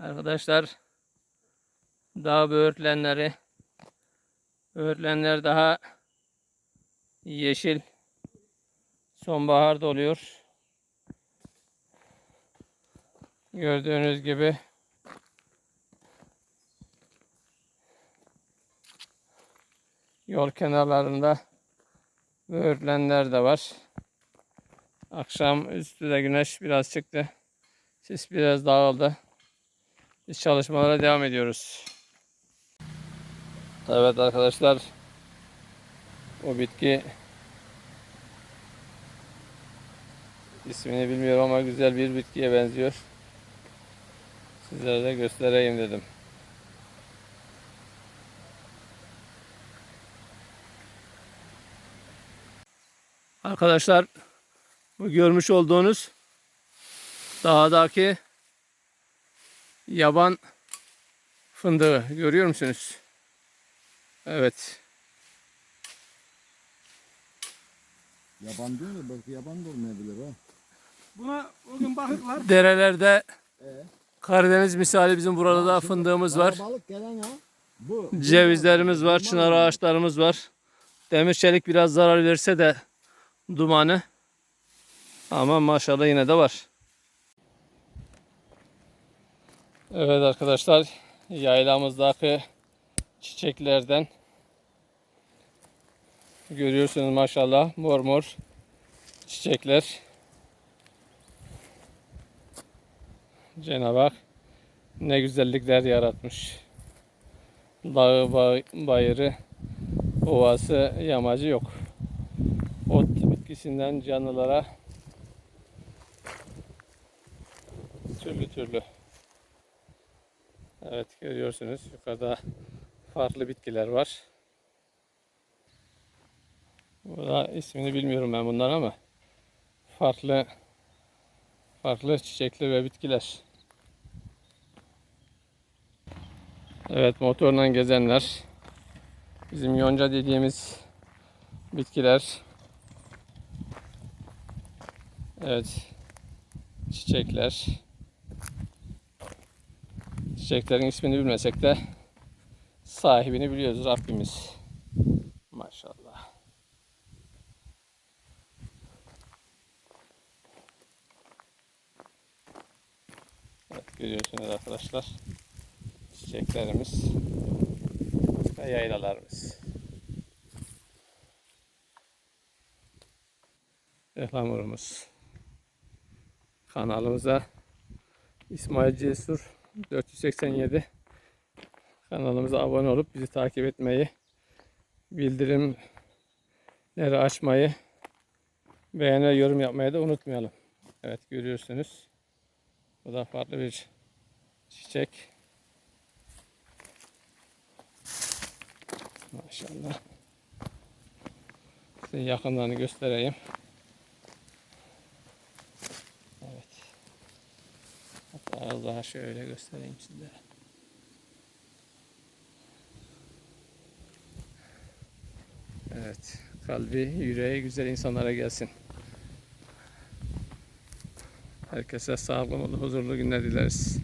Arkadaşlar dağ böğürtlenleri böğürtlenler daha yeşil sonbahar doluyor. Gördüğünüz gibi yol kenarlarında böğürtlenler de var. Akşam üstü de güneş biraz çıktı. Sis biraz dağıldı. Biz çalışmalara devam ediyoruz. Evet arkadaşlar. O bitki ismini bilmiyorum ama güzel bir bitkiye benziyor. Sizlere de göstereyim dedim. Arkadaşlar bu görmüş olduğunuz dağdaki yaban fındığı görüyor musunuz? Evet. Yaban diyor ya belki yaban da olmayabilir ha. Buna bugün bakıklar. Derelerde Ee? Karadeniz misali bizim burada da fındığımız var. Balık gelen ha. Bu. bu- Cevizlerimiz var, çınar ağaçlarımız var. Demir çelik biraz zarar verse de dumanı. Ama maşallah yine de var. Evet arkadaşlar, yaylamızdaki çiçeklerden görüyorsunuz maşallah mor mor çiçekler. Cenab-ı Hak ne güzellikler yaratmış. Dağı, bay- bayırı, ovası, yamacı yok. Ot bitkisinden canlılara türlü türlü. Evet görüyorsunuz yukarıda farklı bitkiler var. Burada ismini bilmiyorum ben bunlar ama farklı farklı çiçekli ve bitkiler. Evet motorla gezenler. Bizim yonca dediğimiz bitkiler. Evet. Çiçekler. Çiçeklerin ismini bilmesek de sahibini biliyoruz Rabbimiz. Maşallah. Evet görüyorsunuz arkadaşlar. Çiçeklerimiz ve yaylalarımız. Ihlamurumuz. Kanalımıza İsmail Cesur 487 kanalımıza abone olup bizi takip etmeyi, bildirimleri açmayı, beğeni ve yorum yapmayı da unutmayalım. Evet görüyorsunuz. Bu da farklı bir çiçek. Maşallah. Size yakınlarını göstereyim. Evet. Hatta az daha şöyle göstereyim sizlere. Evet. Kalbi, yüreği güzel insanlara gelsin. Herkese sağlıklı, huzurlu günler dileriz.